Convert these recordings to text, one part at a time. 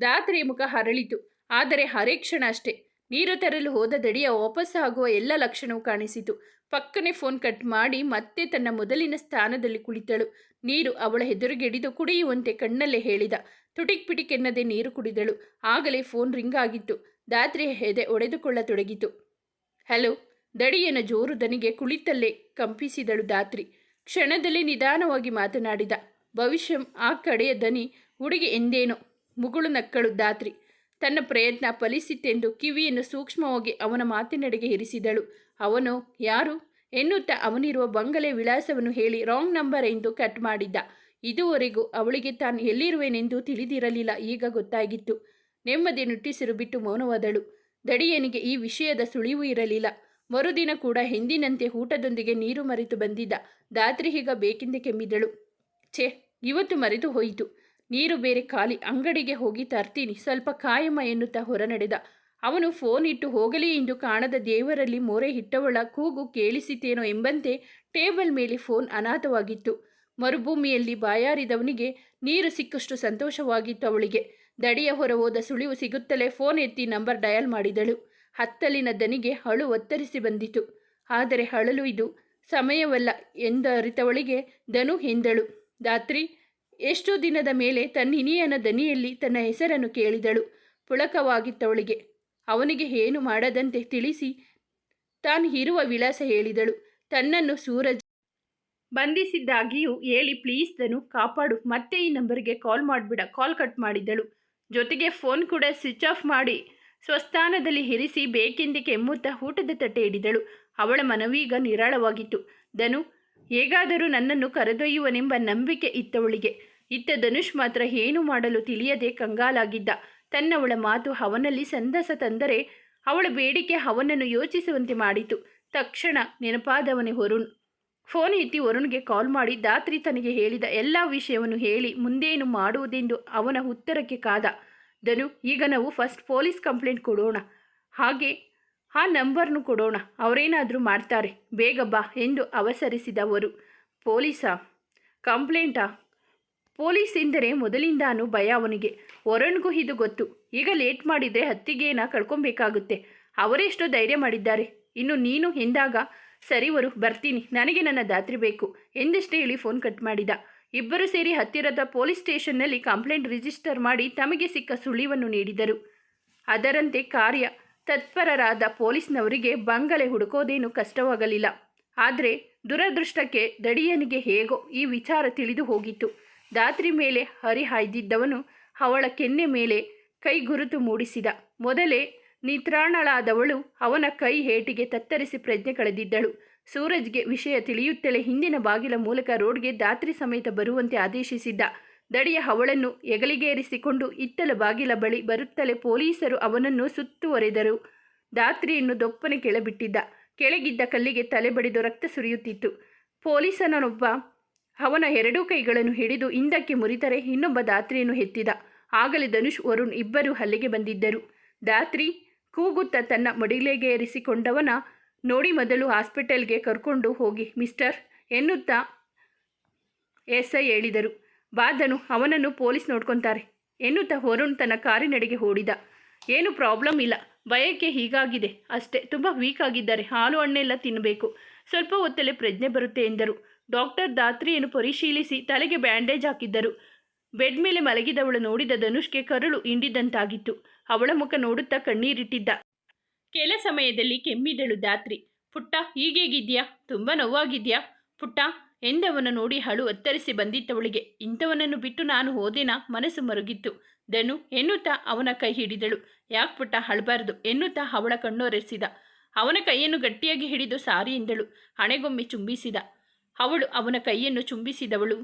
ದಾತ್ರಿಯ ಮುಖ ಹರಳಿತು. ಆದರೆ ಹರೇ ಕ್ಷಣ ಅಷ್ಟೇ. ನೀರು ತರಲು ಹೋದ ದಡಿಯ ವಾಪಸ್ ಆಗುವ ಎಲ್ಲ ಲಕ್ಷಣವೂ ಕಾಣಿಸಿತು. ಪಕ್ಕನೆ ಫೋನ್ ಕಟ್ ಮಾಡಿ ಮತ್ತೆ ತನ್ನ ಮೊದಲಿನ ಸ್ಥಾನದಲ್ಲಿ ಕುಳಿತಳು. ನೀರು ಅವಳ ಹೆದರುಗೆಡಿದು ಕುಡಿಯುವಂತೆ ಕಣ್ಣಲ್ಲೇ ಹೇಳಿದ. ತುಟಿಕ್ ಪಿಟಿಕ್ ಎನ್ನದೆ ನೀರು ಕುಡಿದಳು. ಆಗಲೇ ಫೋನ್ ರಿಂಗ್ ಆಗಿತ್ತು. ದಾತ್ರಿ ಹೆದೆ ಒಡೆದುಕೊಳ್ಳತೊಡಗಿತು. ಹಲೋ, ದಡಿಯನ ಜೋರು ದನಿಗೆ ಕುಳಿತಲ್ಲೇ ಕಂಪಿಸಿದಳು ದಾತ್ರಿ. ಕ್ಷಣದಲ್ಲಿ ನಿಧಾನವಾಗಿ ಮಾತನಾಡಿದ. ಭವಿಷ್ಯ ಆ ಕಡೆಯ ದನಿ ಹುಡುಗಿ ಎಂದೇನೋ. ಮುಗುಳು ನಕ್ಕಳು ದಾತ್ರಿ. ತನ್ನ ಪ್ರಯತ್ನ ಫಲಿಸಿತೆಂದು ಕಿವಿಯನ್ನು ಸೂಕ್ಷ್ಮವಾಗಿ ಅವನ ಮಾತಿನಡೆಗೆ ಇರಿಸಿದಳು. ಅವನು, ಯಾರು? ಎನ್ನುತ್ತಾ ಅವನಿರುವ ಬಂಗಲೆ ವಿಳಾಸವನ್ನು ಹೇಳಿ ರಾಂಗ್ ನಂಬರ್ ಎಂದು ಕಟ್ ಮಾಡಿದ್ದ. ಇದುವರೆಗೂ ಅವಳಿಗೆ ತಾನು ಎಲ್ಲಿರುವೆನೆಂದು ತಿಳಿದಿರಲಿಲ್ಲ. ಈಗ ಗೊತ್ತಾಗಿತ್ತು. ನೆಮ್ಮದಿ ನುಟ್ಟಿಸಿರು ಬಿಟ್ಟು ಮೌನವಾದಳು. ದಡಿಯನಿಗೆ ಈ ವಿಷಯದ ಸುಳಿವು ಇರಲಿಲ್ಲ. ಮರುದಿನ ಕೂಡ ಹಿಂದಿನಂತೆ ಊಟದೊಂದಿಗೆ ನೀರು ಮರೆತು ಬಂದಿದ್ದ. ದಾತ್ರಿ ಈಗ ಬೇಕೆಂದೇ ಕೆಮ್ಮಿದಳು. ಛೇ, ಇವತ್ತು ಮರೆತು ಹೋಯಿತು. ನೀರು ಬೇರೆ ಖಾಲಿ ಅಂಗಡಿಗೆ ಹೋಗಿ ತರ್ತೀನಿ. ಸ್ವಲ್ಪ ಕಾಯಮ ಎನ್ನುತ್ತಾ ಹೊರನಡೆದ. ಅವನು ಫೋನ್ ಇಟ್ಟು ಹೋಗಲಿ ಎಂದು ಕಾಣದ ದೇವರಲ್ಲಿ ಮೊರೆ ಇಟ್ಟವಳ ಕೂಗು ಕೇಳಿಸಿತೇನೋ ಎಂಬಂತೆ ಟೇಬಲ್ ಮೇಲೆ ಫೋನ್ ಅನಾಥವಾಗಿತ್ತು. ಮರುಭೂಮಿಯಲ್ಲಿ ಬಾಯಾರಿದವನಿಗೆ ನೀರು ಸಿಕ್ಕಷ್ಟು ಸಂತೋಷವಾಗಿತ್ತು ಅವಳಿಗೆ. ದಡಿಯ ಹೊರ ಹೋದ ಸುಳಿವು ಸಿಗುತ್ತಲೇ ಫೋನ್ ಎತ್ತಿ ನಂಬರ್ ಡಯಲ್ ಮಾಡಿದಳು. ಹತ್ತಲಿನ ದನಿಗೆ ಹಳು ಒತ್ತರಿಸಿ ಬಂದಿತು. ಆದರೆ ಹಳಲು ಇದು. ಸಮಯವಲ್ಲ ಎಂದರಿತವಳಿಗೆ ದನು ಎಂದಳು. ದಾತ್ರಿ ಎಷ್ಟೋ ದಿನದ ಮೇಲೆ ತನ್ನಿನಿಯನ ದನಿಯಲ್ಲಿ ತನ್ನ ಹೆಸರನ್ನು ಕೇಳಿದಳು. ಪುಳಕವಾಗಿತ್ತವಳಿಗೆ, ಅವನಿಗೆ ಏನು ಮಾಡದಂತೆ ತಿಳಿಸಿ ತಾನು ಇರುವ ವಿಳಾಸ ಹೇಳಿದಳು. ತನ್ನನ್ನು ಸೂರಜ್ ಬಂಧಿಸಿದ್ದಾಗಿಯೂ ಹೇಳಿ, ಪ್ಲೀಸ್ ದನು ಕಾಪಾಡು. ಮತ್ತೆ ಈ ನಂಬರ್ಗೆ ಕಾಲ್ ಮಾಡಿಬಿಡ. ಕಾಲ್ ಕಟ್ ಮಾಡಿದಳು. ಜೊತೆಗೆ ಫೋನ್ ಕೂಡ ಸ್ವಿಚ್ ಆಫ್ ಮಾಡಿ ಸ್ವಸ್ಥಾನದಲ್ಲಿ ಇರಿಸಿ ಬೇಕೆಂದೇ ಕೆಮ್ಮುತ್ತ ಊಟದ ತಟ್ಟೆ ಹಿಡಿದಳು. ಅವಳ ಮನವೀಗ ನಿರಾಳವಾಗಿತ್ತು. ಧನು, ಹೇಗಾದರೂ ನನ್ನನ್ನು ಕರೆದೊಯ್ಯುವನೆಂಬ ನಂಬಿಕೆ ಇತ್ತವಳಿಗೆ. ಇತ್ತ ಧನುಷ್ ಮಾತ್ರ ಏನು ಮಾಡಲು ತಿಳಿಯದೆ ಕಂಗಾಲಾಗಿದ್ದ. ತನ್ನವಳ ಮಾತು ಅವನಲ್ಲಿ ಸಂದಸ ತಂದರೆ ಅವಳ ಬೇಡಿಕೆ ಅವನನ್ನು ಯೋಚಿಸುವಂತೆ ಮಾಡಿತು. ತಕ್ಷಣ ನೆನಪಾದವನೇ ವರುಣ್. ಫೋನ್ ಎತ್ತಿ ವರುಣ್ಗೆ ಕಾಲ್ ಮಾಡಿ ದಾತ್ರಿ ತನಗೆ ಹೇಳಿದ ಎಲ್ಲ ವಿಷಯವನ್ನು ಹೇಳಿ ಮುಂದೇನು ಮಾಡುವುದೆಂದು ಅವನ ಉತ್ತರಕ್ಕೆ ಕಾದ. ಧನು, ಈಗ ನಾವು ಫಸ್ಟ್ ಪೊಲೀಸ್ ಕಂಪ್ಲೇಂಟ್ ಕೊಡೋಣ. ಹಾಗೆ ಆ ನಂಬರ್ನು ಕೊಡೋಣ. ಅವರೇನಾದರೂ ಮಾಡ್ತಾರೆ. ಬೇಗ ಬಾ ಎಂದು ಅವಸರಿಸಿದವರು ಪೊಲೀಸಾ? ಕಂಪ್ಲೇಂಟಾ? ಪೊಲೀಸ್ ಎಂದರೆ ಮೊದಲಿಂದಾನು ಭಯ ಅವನಿಗೆ. ವರುಣ್ಗೂ ಇದು ಗೊತ್ತು. ಈಗ ಲೇಟ್ ಮಾಡಿದರೆ ಹತ್ತಿಗೇನ ಕಳ್ಕೊಬೇಕಾಗುತ್ತೆ. ಅವರೆಷ್ಟೋ ಧೈರ್ಯ ಮಾಡಿದ್ದಾರೆ. ಇನ್ನು ನೀನು ಎಂದಾಗ ಸರಿವರು ಬರ್ತೀನಿ. ನನಗೆ ನನ್ನ ದಾತ್ರಿ ಬೇಕು. ಎಂದಷ್ಟೇ ಹೇಳಿ ಫೋನ್ ಕಟ್ ಮಾಡಿದ. ಇಬ್ಬರು ಸೇರಿ ಹತ್ತಿರದ ಪೊಲೀಸ್ ಸ್ಟೇಷನ್ನಲ್ಲಿ ಕಂಪ್ಲೇಂಟ್ ರಿಜಿಸ್ಟರ್ ಮಾಡಿ ತಮಗೆ ಸಿಕ್ಕ ಸುಳಿವನ್ನು ನೀಡಿದರು. ಅದರಂತೆ ಕಾರ್ಯ ತತ್ಪರರಾದ ಪೊಲೀಸ್ನವರಿಗೆ ಬಂಗಲೆ ಹುಡುಕೋದೇನು ಕಷ್ಟವಾಗಲಿಲ್ಲ. ಆದರೆ ದುರದೃಷ್ಟಕ್ಕೆ ದಡಿಯನಿಗೆ ಹೇಗೋ ಈ ವಿಚಾರ ತಿಳಿದು ಹೋಗಿತ್ತು. ದಾತ್ರಿ ಮೇಲೆ ಹರಿಹಾಯ್ದಿದ್ದವನು ಅವಳ ಕೆನ್ನೆ ಮೇಲೆ ಕೈ ಗುರುತು ಮೂಡಿಸಿದ. ಮೊದಲೇ ನಿತ್ರಾಣಳಾದವಳು ಅವನ ಕೈ ಹೇಟಿಗೆ ತತ್ತರಿಸಿ ಪ್ರಜ್ಞೆ ಕಳೆದಿದ್ದಳು. ಸೂರಜ್ಗೆ ವಿಷಯ ತಿಳಿಯುತ್ತಲೇ ಹಿಂದಿನ ಬಾಗಿಲ ಮೂಲಕ ರೋಡ್ಗೆ ದಾತ್ರಿ ಸಮೇತ ಬರುವಂತೆ ಆದೇಶಿಸಿದ್ದ. ದಡಿಯ ಅವಳನ್ನು ಎಗಲಿಗೇರಿಸಿಕೊಂಡು ಇತ್ತಲ ಬಾಗಿಲ ಬಳಿ ಬರುತ್ತಲೇ ಪೊಲೀಸರು ಅವನನ್ನು ಸುತ್ತುವರೆದರು. ದಾತ್ರಿಯನ್ನು ದೊಪ್ಪನೆ ಕೆಳಬಿಟ್ಟಿದ್ದ. ಕೆಳಗಿದ್ದ ಕಲ್ಲಿಗೆ ತಲೆ ಬಡಿದು ರಕ್ತ ಸುರಿಯುತ್ತಿತ್ತು. ಪೊಲೀಸನನೊಬ್ಬ ಅವನ ಎರಡೂ ಕೈಗಳನ್ನು ಹಿಡಿದು ಹಿಂದಕ್ಕೆ ಮುರಿದರೆ ಇನ್ನೊಬ್ಬ ದಾತ್ರಿಯನ್ನು ಎತ್ತಿದ ಆಗಲೇ ಧನುಷ್, ವರುಣ್ ಇಬ್ಬರು ಹಲ್ಲಿಗೆ ಬಂದಿದ್ದರು. ದಾತ್ರಿ ಕೂಗುತ್ತಾ ತನ್ನ ಮಡಿಲೆಗೇರಿಸಿಕೊಂಡವನ ನೋಡಿ ಮೊದಲು ಹಾಸ್ಪಿಟಲ್ಗೆ ಕರ್ಕೊಂಡು ಹೋಗಿ, ಮಿಸ್ಟರ್ ಎನ್ನುತ್ತಾ ಎಸ್ ಐ ಹೇಳಿದರು. ಬಾದನು ಅವನನ್ನು ಪೊಲೀಸ್ ನೋಡ್ಕೊತಾರೆ ಎನ್ನುತ್ತಾ ವರುಣ್ ತನ್ನ ಕಾರಿನಡೆಗೆ ಓಡಿದ. ಏನು ಪ್ರಾಬ್ಲಮ್ ಇಲ್ಲ, ಭಯಕ್ಕೆ ಹೀಗಾಗಿದೆ. ಅಷ್ಟೇ, ತುಂಬ ವೀಕ್ ಆಗಿದ್ದಾರೆ, ಹಾಲು ಹಣ್ಣೆಲ್ಲ ತಿನ್ನಬೇಕು ಸ್ವಲ್ಪ ಹೊತ್ತಲ್ಲೇ ಪ್ರಜ್ಞೆ ಬರುತ್ತೆ ಎಂದರು. ಡಾಕ್ಟರ್ ದಾತ್ರಿಯನ್ನು ಪರಿಶೀಲಿಸಿ ತಲೆಗೆ ಬ್ಯಾಂಡೇಜ್ ಹಾಕಿದ್ದರು. ಬೆಡ್ ಮೇಲೆ ಮಲಗಿದವಳು ನೋಡಿದ ಧನುಷ್ಗೆ ಕರುಳು ಹಿಂಡಿದಂತಾಗಿತ್ತು. ಅವಳ ಮುಖ ನೋಡುತ್ತಾ ಕಣ್ಣೀರಿಟ್ಟಿದ್ದ. ಕೆಲ ಸಮಯದಲ್ಲಿ ಕೆಮ್ಮಿದಳು ದಾತ್ರಿ ಪುಟ್ಟ, ಹೀಗೇಗಿದ್ಯಾ? ತುಂಬ ನೋವಾಗಿದ್ಯಾ? ಪುಟ್ಟ, ಎಂದವನ ನೋಡಿ ಹಳು ಒತ್ತರಿಸಿ ಬಂದಿತ್ತವಳಿಗೆ. ಇಂಥವನನ್ನು ಬಿಟ್ಟು ನಾನು ಹೋದೆನಾ? ಮನಸ್ಸು ಮರುಗಿತ್ತು. ಧನು, ಎನ್ನುತ್ತಾ ಅವನ ಕೈ ಹಿಡಿದಳು. ಯಾಕೆ ಪುಟ್ಟ ಹಳಬಾರದು ಎನ್ನುತ್ತಾ ಅವಳ ಕಣ್ಣೊರೆಸಿದ. ಅವನ ಕೈಯನ್ನು ಗಟ್ಟಿಯಾಗಿ ಹಿಡಿದು ಸಾರಿ ಎಂದಳು ಹಣೆಗೊಮ್ಮೆ ಚುಂಬಿಸಿದ. ಅವಳು ಅವನ ಕೈಯನ್ನು ಚುಂಬಿಸಿದವಳು.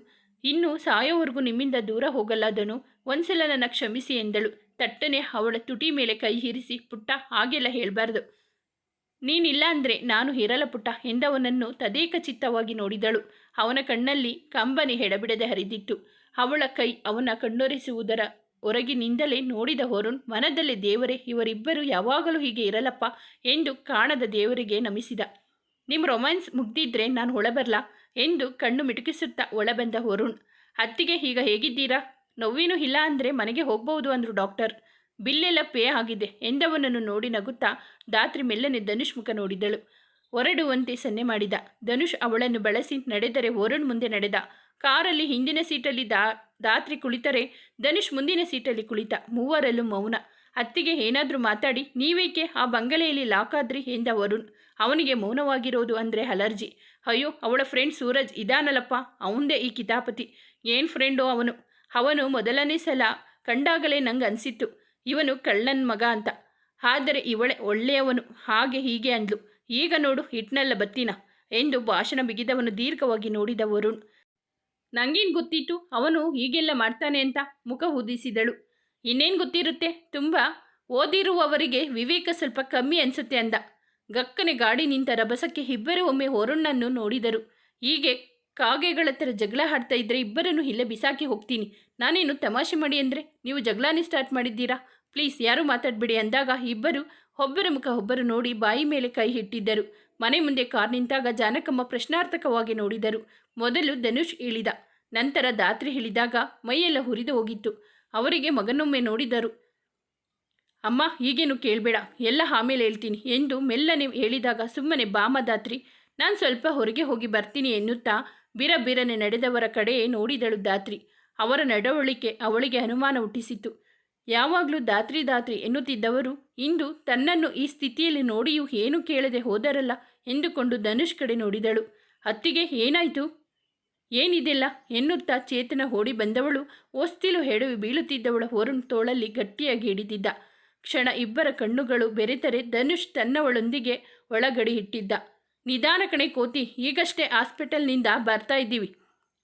ಇನ್ನು ಸಾಯೋವರೆಗೂ ನಿಮ್ಮಿಂದ ದೂರ ಹೋಗಲಾದನು. ಒಂದ್ಸಲ ನನ್ನ ಕ್ಷಮಿಸಿ ಎಂದಳು. ತಟ್ಟನೆ ಅವಳ ತುಟಿ ಮೇಲೆ ಕೈ ಹಿರಿಸಿ ಪುಟ್ಟ, ಹಾಗೆಲ್ಲ ಹೇಳಬಾರ್ದು. ನೀನಿಲ್ಲ ಅಂದರೆ ನಾನು ಇರಲ ಪುಟ್ಟ ಎಂದವನನ್ನು ತದೇಕ ಚಿತ್ತವಾಗಿ ನೋಡಿದಳು. ಅವನ ಕಣ್ಣಲ್ಲಿ ಕಂಬನಿ ಹೆಡಬಿಡದೆ ಹರಿದಿತ್ತು. ಅವಳ ಕೈ ಅವನ ಕಣ್ಣೊರೆಸುವುದರ ಹೊರಗಿನಿಂದಲೇ ನೋಡಿದ ಹೊರುಣ್ ಮನದಲ್ಲಿ ದೇವರೇ, ಇವರಿಬ್ಬರು ಯಾವಾಗಲೂ ಹೀಗೆ ಇರಲಪ್ಪ ಎಂದು ಕಾಣದ ದೇವರಿಗೆ ನಮಿಸಿದ. ನಿಮ್ಮ ರೊಮ್ಯಾನ್ಸ್ ಮುಗ್ದಿದ್ರೆ ನಾನು ಒಳಬರಲ್ಲ ಎಂದು ಕಣ್ಣು ಮಿಟುಕಿಸುತ್ತಾ ಒಳಬಂದ ವರುಣ್. ಅತ್ತಿಗೆ, ಈಗ ಹೇಗಿದ್ದೀರಾ? ನೋವೇನೂ ಇಲ್ಲ ಅಂದರೆ ಮನೆಗೆ ಹೋಗ್ಬೋದು ಅಂದರು ಡಾಕ್ಟರ್ ಬಿಲ್ಲೆಲ್ಲ ಪೇ ಆಗಿದೆ. ಎಂದವನನ್ನು ನೋಡಿ ನಗುತ್ತಾ ದಾತ್ರಿ ಮೆಲ್ಲನೆ ಧನುಷ್ ಮುಖ ನೋಡಿದಳು. ಹೊರಡುವಂತೆ ಸನ್ನೆ ಮಾಡಿದ. ಧನುಷ್ ಅವಳನ್ನು ಬಳಸಿ ನಡೆದರೆ ವರುಣ್ ಮುಂದೆ ನಡೆದ. ಕಾರಲ್ಲಿ ಹಿಂದಿನ ಸೀಟಲ್ಲಿ ದಾ ದಾತ್ರಿ ಕುಳಿತರೆ ಧನುಷ್ ಮುಂದಿನ ಸೀಟಲ್ಲಿ ಕುಳಿತ. ಮೂವರಲ್ಲೂ ಮೌನ. ಅತ್ತಿಗೆ ಏನಾದರೂ ಮಾತಾಡಿ, ನೀವೇಕೆ? ಆ ಬಂಗಲೆಯಲ್ಲಿ ಲಾಕಾದ್ರಿ ಎಂದ ವರುಣ್. ಅವನಿಗೆ ಮೌನವಾಗಿರೋದು ಅಂದರೆ ಅಲರ್ಜಿ. ಅಯ್ಯೋ, ಅವಳ ಫ್ರೆಂಡ್ ಸೂರಜ್ ಇದಾನಲ್ಲಪ್ಪ, ಅವಂದೇ ಈ ಕಿತಾಪತಿ. ಏನು ಫ್ರೆಂಡೋ ಅವನು? ಅವನು ಮೊದಲನೇ ಸಲ ಕಂಡಾಗಲೇ ನಂಗೆ ಅನಿಸಿತ್ತು, ಇವನು ಕಳ್ಳನ ಮಗ ಅಂತ. ಆದರೆ ಇವಳೆ ಒಳ್ಳೆಯವನು, ಹಾಗೆ ಹೀಗೆ ಅಂದ್ಲು. ಈಗ ನೋಡು ಹಿಟ್ನಲ್ಲ ಬತ್ತಿನ, ಎಂದು ಭಾಷಣ ಬಿಗಿದವನು ದೀರ್ಘವಾಗಿ ನೋಡಿದ ವರುಣ್. ನಂಗೇನು ಗೊತ್ತಿತ್ತು, ಅವನು ಹೀಗೆಲ್ಲ ಮಾಡ್ತಾನೆ ಅಂತ ಮುಖ ಉದಿಸಿದಳು ಇನ್ನೇನು ಗೊತ್ತಿರುತ್ತೆ, ತುಂಬ ಓದಿರುವವರಿಗೆ ವಿವೇಕ ಸ್ವಲ್ಪ ಕಮ್ಮಿ ಅನಿಸುತ್ತೆ ಅಂದ. ಗಕ್ಕನೆ ಗಾಡಿ ನಿಂತ ರಭಸಕ್ಕೆ ಇಬ್ಬರು ಒಮ್ಮೆ ಹೊರಣ್ಣನ್ನು ನೋಡಿದರು. ಹೀಗೆ ಕಾಗೆಗಳ ಥರ ಜಗಳ ಹಾಡ್ತಾ ಇದ್ದರೆ ಇಬ್ಬರನ್ನು ಇಲ್ಲೇ ಬಿಸಾಕಿ ಹೋಗ್ತೀನಿ. ನಾನೇನು ತಮಾಷೆ ಮಾಡಿ ಅಂದರೆ ನೀವು ಜಗಳಾನೇ ಸ್ಟಾರ್ಟ್ ಮಾಡಿದ್ದೀರಾ? ಪ್ಲೀಸ್ ಯಾರು ಮಾತಾಡಬೇಡಿ ಅಂದಾಗ ಇಬ್ಬರು ಒಬ್ಬರ ಮುಖ ಒಬ್ಬರು ನೋಡಿ ಬಾಯಿ ಮೇಲೆ ಕೈ ಇಟ್ಟಿದ್ದರು. ಮನೆ ಮುಂದೆ ಕಾರ್ ನಿಂತಾಗ ಜಾನಕಮ್ಮ ಪ್ರಶ್ನಾರ್ಥಕವಾಗಿ ನೋಡಿದರು. ಮೊದಲು ಧನುಷ್ ಇಳಿದ. ನಂತರ ದಾತ್ರಿ ಇಳಿದಾಗ ಮೈಯೆಲ್ಲ ಹುರಿದು ಹೋಗಿತ್ತು. ಅವರಿಗೆ ಮಗನೊಮ್ಮೆ ನೋಡಿದರು. ಅಮ್ಮ ಈಗೇನು ಕೇಳಬೇಡ. ಎಲ್ಲ ಆಮೇಲೆ ಹೇಳ್ತೀನಿ. ಎಂದು ಮೆಲ್ಲನೆ ಹೇಳಿದಾಗ ಸುಮ್ಮನೆ ಬಾಮದಾತ್ರಿ ನಾನು ಸ್ವಲ್ಪ ಹೊರಗೆ ಹೋಗಿ ಬರ್ತೀನಿ ಎನ್ನುತ್ತಾ ಬಿರಬಿರನೆ ನಡೆದವರ ಕಡೆ ನೋಡಿದಳು ದಾತ್ರಿ. ಅವರ ನಡವಳಿಕೆ ಅವಳಿಗೆ ಅನುಮಾನ ಹುಟ್ಟಿಸಿತು ಯಾವಾಗಲೂ ದಾತ್ರಿ ದಾತ್ರಿ ಎನ್ನುತ್ತಿದ್ದವರು ಇಂದು ತನ್ನನ್ನು ಈ ಸ್ಥಿತಿಯಲ್ಲಿ ನೋಡಿಯೂ ಏನು ಕೇಳದೆ ಹೋದರಲ್ಲ ಎಂದುಕೊಂಡು ಧನುಷ್ ಕಡೆ ನೋಡಿದಳು. ಅತ್ತಿಗೆ, ಏನಾಯಿತು? ಏನಿದೆಲ್ಲ ಎನ್ನುತ್ತಾ ಚೇತನ ಓಡಿ ಬಂದವಳು. ಹೊಸ್ತಿಲು ಹೆಡವಿ ಬೀಳುತ್ತಿದ್ದವಳ ಹೊರನ್ ತೋಳಲ್ಲಿ ಗಟ್ಟಿಯಾಗಿ ಹಿಡಿದಿದ್ದ. ಕ್ಷಣ ಇಬ್ಬರ ಕಣ್ಣುಗಳು ಬೆರೆತರೆ ಧನುಷ್ ತನ್ನವಳೊಂದಿಗೆ ಒಳಗಡಿ ಇಟ್ಟಿದ್ದ ನಿಧಾನ ಕಣೆ ಕೋತಿ, ಈಗಷ್ಟೇ ಹಾಸ್ಪಿಟಲ್ನಿಂದ ಬರ್ತಾ ಇದ್ದೀವಿ.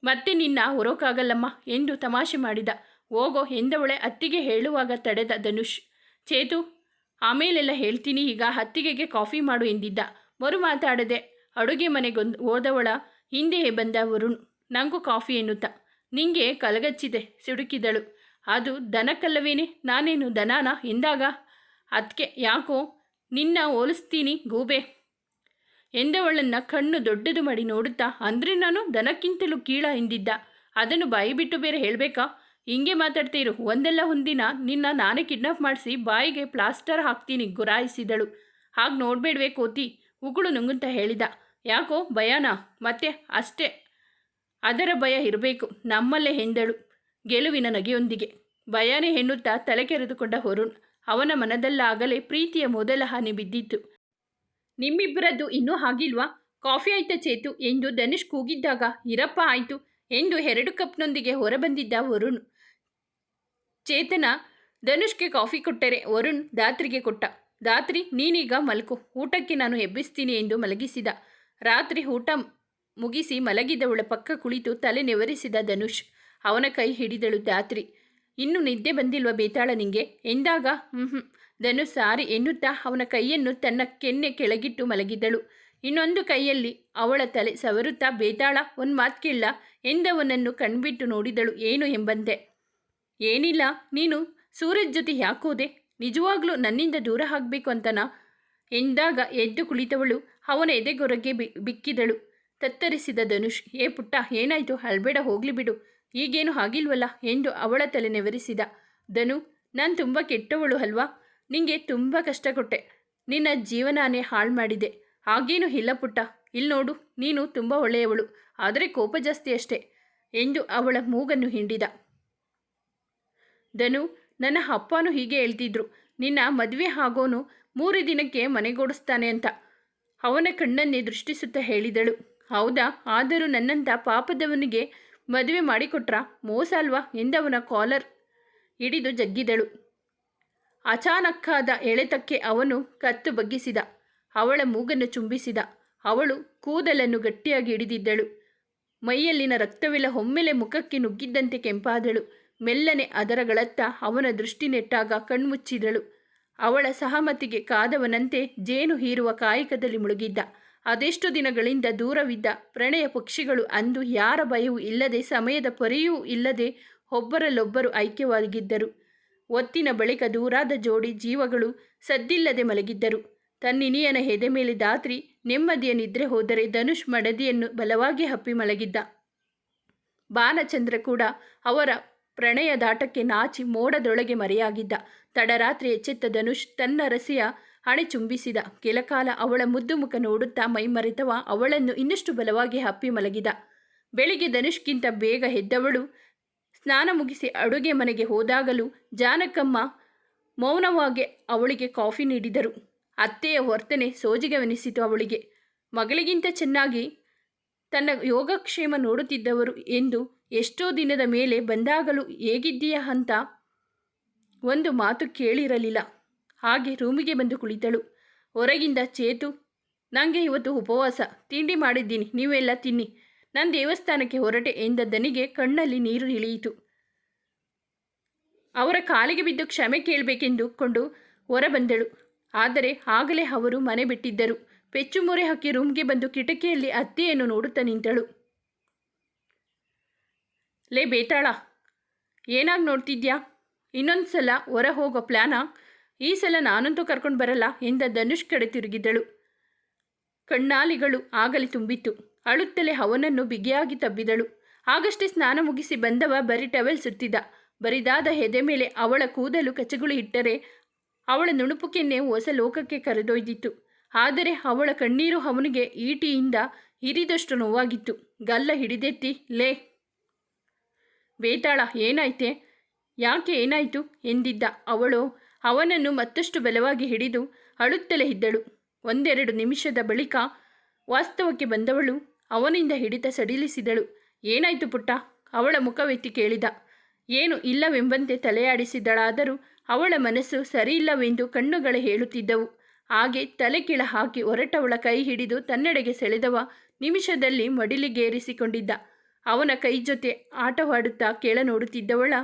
ಮತ್ತೆ ನಿನ್ನ ಹೊರೋಕ್ಕಾಗಲ್ಲಮ್ಮ ಎಂದು ತಮಾಷೆ ಮಾಡಿದ. ಹೋಗೋ ಎಂದವಳೆ ಅತ್ತಿಗೆ ಹೇಳುವಾಗ ತಡೆದ ಧನುಷ್. ಚೇತು, ಆಮೇಲೆಲ್ಲ ಹೇಳ್ತೀನಿ, ಈಗ ಅತ್ತಿಗೆಗೆ ಕಾಫಿ ಮಾಡು ಎಂದಿದ್ದ. ಮರು ಮಾತಾಡದೆ ಅಡುಗೆ ಮನೆಗೊಂದು ಹೋದವಳ ಹಿಂದೆಯೇ ಬಂದ ವರುಣ್. ನಂಗೂ ಕಾಫಿ ಎನ್ನುತ್ತ. ನಿಂಗೆ ಕಲಗಚ್ಚಿದೆ, ಸಿಡುಕಿದಳು. ಅದು ದನಕ್ಕಲ್ಲವೇನೆ? ನಾನೇನು ದನಾನ? ಎಂದಾಗ ಅದಕ್ಕೆ ಯಾಕೋ ನಿನ್ನ ಹೋಲಿಸ್ತೀನಿ ಗೂಬೆ. ಎಂದವಳನ್ನು ಕಣ್ಣು ದೊಡ್ಡದು ಮಾಡಿ ನೋಡುತ್ತಾ, ಅಂದರೆ ನಾನು ದನಕ್ಕಿಂತಲೂ ಕೀಳ ಎಂದಿದ್ದ. ಅದನ್ನು ಬಾಯಿ ಬಿಟ್ಟು ಬೇರೆ ಹೇಳಬೇಕಾ? ಹಿಂಗೆ ಮಾತಾಡ್ತೀರು ಒಂದೆಲ್ಲ ಒಂದಿನ ನಿನ್ನ ನಾನೇ ಕಿಡ್ನಾಪ್ ಮಾಡಿಸಿ ಬಾಯಿಗೆ ಪ್ಲಾಸ್ಟರ್ ಹಾಕ್ತೀನಿ ಗುರಾಯಿಸಿದಳು. ಹಾಗೆ ನೋಡಬೇಡ್ವೆ ಕೋತಿ, ಉಗುಳು ನುಂಗುಂತ ಹೇಳಿದ. ಯಾಕೋ ಭಯನಾ? ಮತ್ತೆ ಅಷ್ಟೇ ಅದರ ಭಯ ಇರಬೇಕು. ನಮ್ಮಲ್ಲೇ ಎಂದಳು. ಗೆಲುವಿನ ನಗೆಯೊಂದಿಗೆ. ಭಯಾನೆ ಹೆಣ್ಣುತ್ತಾ ತಲೆ ಕೆರೆದುಕೊಂಡ ವರುಣ್, ಅವನ ಮನದಲ್ಲಾಗಲೇ ಪ್ರೀತಿಯ ಮೊದಲ ಹಾನಿ ಬಿದ್ದಿತ್ತು. ನಿಮ್ಮಿಬ್ಬರದ್ದು ಇನ್ನೂ ಆಗಿಲ್ವಾ ಕಾಫಿ ಆಯ್ತಾ ಚೇತು? ಎಂದು ಧನುಷ್ ಕೂಗಿದ್ದಾಗ, ಇರಪ್ಪ ಆಯಿತು ಎಂದು ಎರಡು ಕಪ್ನೊಂದಿಗೆ ಹೊರಬಂದಿದ್ದ ವರುಣ್. ಚೇತನ, ಧನುಷ್ಗೆ ಕಾಫಿ ಕೊಟ್ಟರೆ ವರುಣ್ ದಾತ್ರಿಗೆ ಕೊಟ್ಟ. ದಾತ್ರಿ ನೀನೀಗ ಮಲ್ಕು. ಊಟಕ್ಕೆ ನಾನು ಎಬ್ಬಿಸ್ತೀನಿ ಎಂದು ಮಲಗಿಸಿದ. ರಾತ್ರಿ ಊಟ ಮುಗಿಸಿ ಮಲಗಿದವಳ ಪಕ್ಕ ಕುಳಿತು ತಲೆ ನೆವರಿಸಿದ ಧನುಷ್. ಅವನ ಕೈ ಹಿಡಿದಳು ದಾತ್ರಿ ಇನ್ನು ನಿದ್ದೆ ಬಂದಿಲ್ವ ಬೇತಾಳ ನಿಂಗೆ? ಎಂದಾಗ? ಹ್ಞೂ ಧನುಷ್ ಸಾರಿ ಎನ್ನುತ್ತಾ ಅವನ ಕೈಯನ್ನು ತನ್ನ ಕೆನ್ನೆ ಕೆಳಗಿಟ್ಟು ಮಲಗಿದಳು. ಇನ್ನೊಂದು ಕೈಯಲ್ಲಿ ಅವಳ ತಲೆ ಸವರುತ್ತಾ, ಬೇತಾಳ, ಒಂದು ಮಾತು ಕೇಳ ಎಂದವನನ್ನು ಕಣ್ಬಿಟ್ಟು ನೋಡಿದಳು ಏನು ಎಂಬಂತೆ. ಏನಿಲ್ಲ, ನೀನು ಸೂರಜ್ ಜೊತೆ ಯಾಕೋದೆ ನಿಜವಾಗ್ಲೂ ನನ್ನಿಂದ ದೂರ ಆಗಬೇಕು ಅಂತನಾ? ಎಂದಾಗ ಎದ್ದು ಕುಳಿತವಳು. ಅವನ ಎದೆಗೊರಗೆ ಬಿ, ಬಿಕ್ಕಿದಳು. ತತ್ತರಿಸಿದ ಧನುಷ್, ಏ ಪುಟ್ಟ, ಏನಾಯಿತು? ಅಳ್ಬೇಡ, ಹೋಗ್ಲಿ ಬಿಡು. ಈಗೇನು ಆಗಿಲ್ವಲ್ಲ ಎಂದು ಅವಳ ತಲೆ ನೆವರಿಸಿದ. ಧನು, ನಾನು ತುಂಬ ಕೆಟ್ಟವಳು ಅಲ್ವಾ? ನಿಂಗೆ ತುಂಬ ಕಷ್ಟ ಕೊಟ್ಟೆ ನಿನ್ನ ಜೀವನಾನೇ ಹಾಳು ಮಾಡಿದೆ ಹಾಗೇನು ಇಲ್ಲ ಪುಟ್ಟ. ಇಲ್ಲಿ ನೋಡು, ನೀನು ತುಂಬ ಒಳ್ಳೆಯವಳು. ಆದರೆ ಕೋಪ ಜಾಸ್ತಿ ಅಷ್ಟೇ ಎಂದು ಅವಳ ಮೂಗನ್ನು ಹಿಂಡಿದ. ಧನು, ನನ್ನ ಅಪ್ಪನೂ ಹೀಗೆ ಹೇಳ್ತಿದ್ರು. ನಿನ್ನ ಮದುವೆ ಆಗೋನು ಮೂರು ದಿನಕ್ಕೆ ಮನೆಗೂಡಿಸ್ತಾನೆ ಅಂತ. ಅವನ ಕಣ್ಣನ್ನೇ ದೃಷ್ಟಿಸುತ್ತಾ ಹೇಳಿದಳು. ಹೌದಾ? ಆದರೂ ನನ್ನಂಥ ಪಾಪದವನಿಗೆ ಮದುವೆ ಮಾಡಿಕೊಟ್ರ? ಮೋಸ ಅಲ್ವಾ ಎಂದವನ ಕಾಲರ್ ಹಿಡಿದು ಜಗ್ಗಿದಳು. ಅಚಾನಕ್ಕಾದ ಎಳೆತಕ್ಕೆ ಅವನು ಕತ್ತು ಬಗ್ಗಿಸಿದ. ಅವಳ ಮೂಗನ್ನು ಚುಂಬಿಸಿದ. ಅವಳು ಕೂದಲನ್ನು ಗಟ್ಟಿಯಾಗಿ ಹಿಡಿದಿದ್ದಳು. ಮೈಯಲ್ಲಿನ ರಕ್ತವೆಲ್ಲ ಒಮ್ಮೆಲೆ ಮುಖಕ್ಕೆ ನುಗ್ಗಿದ್ದಂತೆ ಕೆಂಪಾದಳು. ಮೆಲ್ಲನೆ ಅದರಗಳತ್ತ ಅವನ ದೃಷ್ಟಿ ನೆಟ್ಟಾಗ ಕಣ್ಮುಚ್ಚಿದಳು. ಅವಳ ಸಹಮತಿಗೆ ಕಾದವನಂತೆ ಜೇನು ಹೀರುವ ಕಾಯಕದಲ್ಲಿ ಮುಳುಗಿದ್ದ. ಅದೆಷ್ಟು ದಿನಗಳಿಂದ ದೂರವಿದ್ದ ಪ್ರಣಯ ಪಕ್ಷಿಗಳು ಅಂದು ಯಾರ ಭಯವೂ ಇಲ್ಲದೆ ಸಮಯದ ಪರಿಯೂ ಇಲ್ಲದೆ ಒಬ್ಬರಲ್ಲೊಬ್ಬರು ಐಕ್ಯವಾಗಿದ್ದರು. ಒತ್ತಿನ ಬಳಿಕ ದೂರಾದ ಜೋಡಿ ಜೀವಗಳು ಸದ್ದಿಲ್ಲದೆ ಮಲಗಿದ್ದರು. ತನ್ನಿನಿಯನ ಹೆದೆ ಮೇಲೆ ದಾತ್ರಿ ನೆಮ್ಮದಿಯ ನಿದ್ರೆ ಹೋದರೆ ಧನುಷ್ ಮಡದಿಯನ್ನು ಬಲವಾಗಿ ಹಪ್ಪಿ ಮಲಗಿದ್ದ. ಬಾಲಚಂದ್ರ ಕೂಡ ಅವರ ಪ್ರಣಯ ದಾಟಕ್ಕೆ ನಾಚಿ ಮೋಡದೊಳಗೆ ಮರೆಯಾಗಿದ್ದ. ತಡರಾತ್ರಿ ಎಚ್ಚೆತ್ತ ಧನುಷ್ ತನ್ನ ರಸಿಯ ಹಣೆ ಚುಂಬಿಸಿದ. ಕೆಲಕಾಲ ಅವಳ ಮುದ್ದು ಮುಖ ನೋಡುತ್ತಾ ಮೈಮರೆತವ ಅವಳನ್ನು ಇನ್ನಷ್ಟು ಬಲವಾಗಿ ಹಪ್ಪಿ ಮಲಗಿದ. ಬೆಳಿಗ್ಗೆ ಧನುಷ್ಗಿಂತ ಬೇಗ ಎದ್ದವಳು. ಸ್ನಾನ ಮುಗಿಸಿ ಅಡುಗೆ ಮನೆಗೆ ಹೋದಾಗಲೂ ಜಾನಕಮ್ಮ ಮೌನವಾಗಿ ಅವಳಿಗೆ ಕಾಫಿ ನೀಡಿದರು. ಅತ್ತೆಯ ವರ್ತನೆ ಸೋಜಿಗವೆನಿಸಿತು ಅವಳಿಗೆ. ಮಗಳಿಗಿಂತ ಚೆನ್ನಾಗಿ ತನ್ನ ಯೋಗಕ್ಷೇಮ ನೋಡುತ್ತಿದ್ದವರು ಎಂದು ಎಷ್ಟೋ ದಿನದ ಮೇಲೆ ಬಂದಾಗಲೂ ಹೇಗಿದ್ದೀಯ ಅಂತ ಒಂದು ಮಾತು ಕೇಳಿರಲಿಲ್ಲ. ಹಾಗೆ ರೂಮಿಗೆ ಬಂದು ಕುಳಿತಳು. ಹೊರಗಿಂದ ಚೇತು ನನಗೆ ಇವತ್ತು ಉಪವಾಸ, ತಿಂಡಿ ಮಾಡಿದ್ದೀನಿ, ನೀವೆಲ್ಲ ತಿನ್ನಿ. ನಾನು ದೇವಸ್ಥಾನಕ್ಕೆ ಹೊರಟೆ ಎಂದ ದನಿಗೆ ಕಣ್ಣಲ್ಲಿ ನೀರು ಇಳಿಯಿತು. ಅವರ ಕಾಲಿಗೆ ಬಿದ್ದು ಕ್ಷಮೆ ಕೇಳಬೇಕೆಂದುಕೊಂಡು ಹೊರಬಂದಳು. ಆದರೆ ಆಗಲೇ ಅವರು ಮನೆ ಬಿಟ್ಟಿದ್ದರು. ಪೆಚ್ಚು ಮೊರೆ ಹಾಕಿ ರೂಮ್ಗೆ ಬಂದು ಕಿಟಕಿಯಲ್ಲಿ ಅತ್ತೆಯನ್ನು ನೋಡುತ್ತಾ ನಿಂತಳು. ಲೇ, ಬೇತಾಳ, ಏನಾಗಿ ನೋಡ್ತಿದ್ಯಾ? ಇನ್ನೊಂದು ಸಲ ಹೊರ ಹೋಗೋ ಪ್ಲ್ಯಾನಾ ಈ ಸಲ ನಾನಂತೂ ಕರ್ಕೊಂಡು ಬರಲ್ಲ. ಎಂದ ಧನುಷ್ ಕಡೆ ತಿರುಗಿದಳು. ಕಣ್ಣಾಲಿಗಳು ಆಗಲಿ ತುಂಬಿತ್ತು. ಅಳುತ್ತಲೇ ಅವನನ್ನು ಬಿಗಿಯಾಗಿ ತಬ್ಬಿದಳು. ಆಗಷ್ಟೇ ಸ್ನಾನ ಮುಗಿಸಿ ಬಂದವ ಬರೀ ಟವೆಲ್ ಸುತ್ತಿದ. ಬರಿದಾದ ಹೆದೆ ಮೇಲೆ ಅವಳ ಕೂದಲು ಕಚಗುಳಿ ಇಟ್ಟರೆ ಅವಳ ನುಣುಪು ಕೆನ್ನೆ ಹೊಸ ಲೋಕಕ್ಕೆ ಕರೆದೊಯ್ದಿತ್ತು. ಆದರೆ ಅವಳ ಕಣ್ಣೀರು ಅವನಿಗೆ ಈಟಿಯಿಂದ ಹಿರಿದಷ್ಟು ನೋವಾಗಿತ್ತು. ಗಲ್ಲ ಹಿಡಿದೆತ್ತಿ, ಲೇ, ಬೇತಾಳ, ಏನಾಯ್ತೆ? ಯಾಕೆ ಏನಾಯಿತು? ಎಂದಿದ್ದ ಅವಳು. ಅವನನ್ನು ಮತ್ತಷ್ಟು ಬಲವಾಗಿ ಹಿಡಿದು ಅಳುತ್ತಲೇ ಇದ್ದಳು. ಒಂದೆರಡು ನಿಮಿಷದ ಬಳಿಕ ವಾಸ್ತವಕ್ಕೆ ಬಂದವಳು ಅವನಿಂದ ಹಿಡಿತ ಸಡಿಲಿಸಿದಳು. ಏನಾಯ್ತು ಪುಟ್ಟ? ಅವಳ ಮುಖವೆತ್ತಿ ಕೇಳಿದ. ಏನು ಇಲ್ಲವೆಂಬಂತೆ ತಲೆಯಾಡಿಸಿದಳಾದರೂ ಅವಳ ಮನಸ್ಸು ಸರಿಯಿಲ್ಲವೆಂದು ಕಣ್ಣುಗಳು ಹೇಳುತ್ತಿದ್ದವು. ಹಾಗೆ ತಲೆ ಕೀಳ ಹಾಕಿ ಹೊರಟವಳ ಕೈ ಹಿಡಿದು ತನ್ನೆಡೆಗೆ ಸೆಳೆದವ ನಿಮಿಷದಲ್ಲಿ ಮಡಿಲಿಗೇರಿಸಿಕೊಂಡಿದ್ದ. ಅವನ ಕೈ ಜೊತೆ ಆಟವಾಡುತ್ತಾ ಕೇಳ ನೋಡುತ್ತಿದ್ದವಳ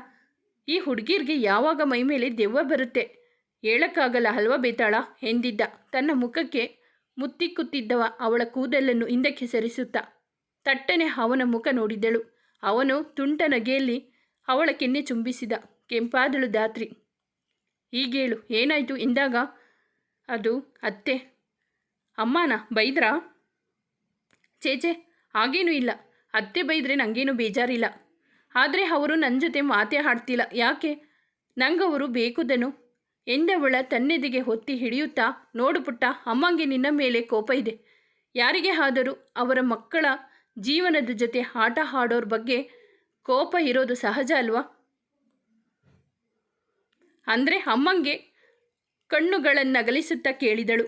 ಈ ಹುಡುಗಿರ್ಗೆ ಯಾವಾಗ ಮೈಮೇಲೆ ದೆವ್ವ ಬರುತ್ತೆ? ಹೇಳಕ್ಕಾಗಲ್ಲ ಹಲ್ವಾ ಬೇತಾಳ? ಎಂದಿದ್ದ. ತನ್ನ ಮುಖಕ್ಕೆ ಮುತ್ತಿಕ್ಕುತ್ತಿದ್ದವ ಅವಳ ಕೂದಲನ್ನು ಹಿಂದಕ್ಕೆ ಸರಿಸುತ್ತಾ. ತಟ್ಟನೆ ಅವನ ಮುಖ ನೋಡಿದಳು. ಅವನು ತುಂಟ ನಗೆಯಲ್ಲಿ ಅವಳ ಕೆನ್ನೆ ಚುಂಬಿಸಿದ. ಕೆಂಪಾದಳು ದಾತ್ರಿ ಈಗೇಳು ಏನಾಯಿತು ಎಂದಾಗ ಅದು ಅತ್ತೆ. ಅಮ್ಮನ? ಬೈದ್ರಾ? ಚೇಚೆ ಹಾಗೇನೂ ಇಲ್ಲ. ಅತ್ತೆ ಬೈದ್ರೆ ನನಗೇನು ಬೇಜಾರಿಲ್ಲ. ಆದರೆ ಅವರು ನನ್ನ ಜೊತೆ ಮಾತೇ ಆಡ್ತಿಲ್ಲ. ಯಾಕೆ? ನಂಗವರು ಬೇಕುದನು. ಎಂದವಳ ತನ್ನೆದಿಗೆ ಹೊತ್ತಿ ಹಿಡಿಯುತ್ತಾ, ನೋಡು ಪುಟ್ಟ, ಅಮ್ಮಂಗೆ ನಿನ್ನ ಮೇಲೆ ಕೋಪ ಇದೆ. ಯಾರಿಗೆ ಆದರೂ ಅವರ ಮಕ್ಕಳ ಜೀವನದ ಜೊತೆ ಆಟ ಆಡೋರ ಬಗ್ಗೆ ಕೋಪ ಇರೋದು ಸಹಜ ಅಲ್ವಾ? ಅಂದರೆ ಅಮ್ಮಂಗೆ ಕಣ್ಣುಗಳನ್ನಗಲಿಸುತ್ತಾ ಕೇಳಿದಳು.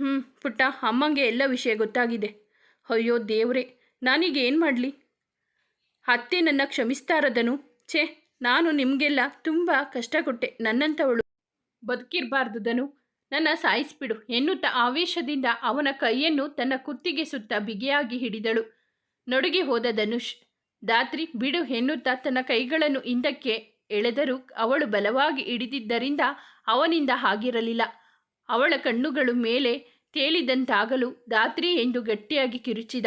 ಹ್ಞೂ ಪುಟ್ಟ, ಅಮ್ಮಂಗೆ ಎಲ್ಲ ವಿಷಯ ಗೊತ್ತಾಗಿದೆ. ಅಯ್ಯೋ ದೇವ್ರೆ, ನಾನೀಗ ಏನು ಮಾಡಲಿ? ಅತ್ತೆ ನನ್ನ ಕ್ಷಮಿಸ್ತಾರದನು. ಛೇ, ನಾನು ನಿಮಗೆಲ್ಲ ತುಂಬ ಕಷ್ಟ ಕೊಟ್ಟೆ ನನ್ನಂಥವಳು ಬದುಕಿರಬಾರ್ದುದನು. ನನ್ನ ಸಾಯಿಸ್ಬಿಡು, ಎನ್ನುತ್ತ ಆವೇಶದಿಂದ ಅವನ ಕೈಯನ್ನು ತನ್ನ ಕುತ್ತಿಗೆ ಸುತ್ತ ಬಿಗಿಯಾಗಿ ಹಿಡಿದಳು. ನಡುಗಿ ಹೋದ ಧನುಷ್ ದಾತ್ರಿ ಬಿಡು ಎನ್ನುತ್ತಾ ತನ್ನ ಕೈಗಳನ್ನು ಹಿಂದಕ್ಕೆ ಎಳೆದರೂ ಅವಳು ಬಲವಾಗಿ ಹಿಡಿದಿದ್ದರಿಂದ ಅವನಿಂದ ಹಾಗಿರಲಿಲ್ಲ. ಅವಳ ಕಣ್ಣುಗಳು ಮೇಲೆ ತೇಲಿದಂತಾಗಲು ದಾತ್ರಿ ಎಂದು ಗಟ್ಟಿಯಾಗಿ ಕಿರುಚಿದ.